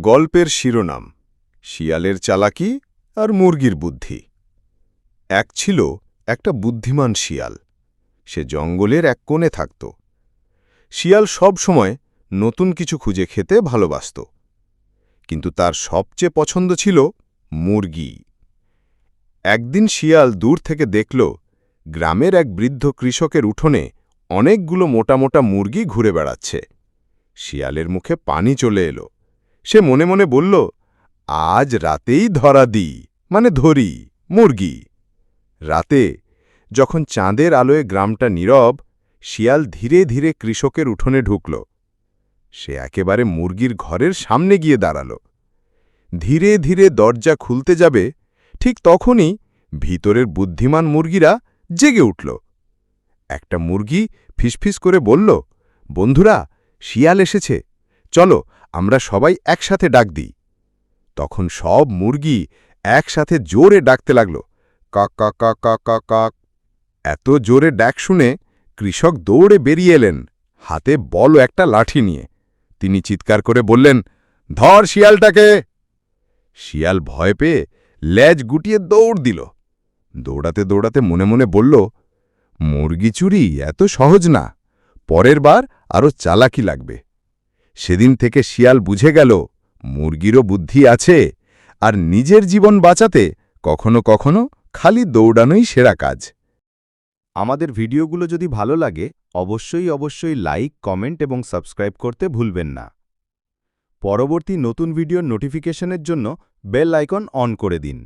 গল্পের শিরোনাম, শিয়ালের চালাকি আর মুরগির বুদ্ধি। এক ছিল একটা বুদ্ধিমান শিয়াল। সে জঙ্গলের এক কোণে থাকত। শিয়াল সব সময় নতুন কিছু খুঁজে খেতে ভালোবাসত। কিন্তু তার সবচেয়ে পছন্দ ছিল মুরগি। একদিন শিয়াল দূর থেকে দেখল, গ্রামের এক বৃদ্ধ কৃষকের উঠোনে অনেকগুলো মোটা মোটা মুরগি ঘুরে বেড়াচ্ছে। শিয়ালের মুখে পানি চলে এলো। সে মনে মনে বলল, আজ রাতেই ধরা দিই মানে ধরি, মুরগি। রাতে যখন চাঁদের আলোয় গ্রামটা নীরব, শিয়াল ধীরে ধীরে কৃষকের উঠোনে ঢুকল। সে একেবারে মুরগির ঘরের সামনে গিয়ে দাঁড়াল। ধীরে ধীরে দরজা খুলতে যাবে, ঠিক তখনই ভিতরের বুদ্ধিমান মুরগিরা জেগে উঠল। একটা মুরগি ফিসফিস করে বলল, বন্ধুরা, শিয়াল এসেছে, চলো আমরা সবাই একসাথে ডাক দিই। তখন সব মুরগি একসাথে জোরে ডাকতে লাগল, কক কক কক কক কক কক। এত জোরে ডাক শুনে কৃষক দৌড়ে বেরিয়ে এলেন, হাতে বল একটা লাঠি নিয়ে। তিনি চিৎকার করে বললেন, ধর শিয়ালটাকে! শিয়াল ভয় পেয়ে লেজ গুটিয়ে দৌড় দিল। দৌড়াতে দৌড়াতে মনে মনে বলল, মুরগি চুরি এত সহজ না, পরের বার আরও চালাকি লাগবে। সেদিন থেকে শিয়াল বুঝে গেল, মুরগিরও বুদ্ধি আছে, আর নিজের জীবন বাঁচাতে কখনো কখনো খালি দৌড়ানোই সেরা কাজ। আমাদের ভিডিওগুলো যদি ভালো লাগে, অবশ্যই অবশ্যই লাইক, কমেন্ট এবং সাবস্ক্রাইব করতে ভুলবেন না। পরবর্তী নতুন ভিডিওর নোটিফিকেশনের জন্য বেল আইকন অন করে দিন।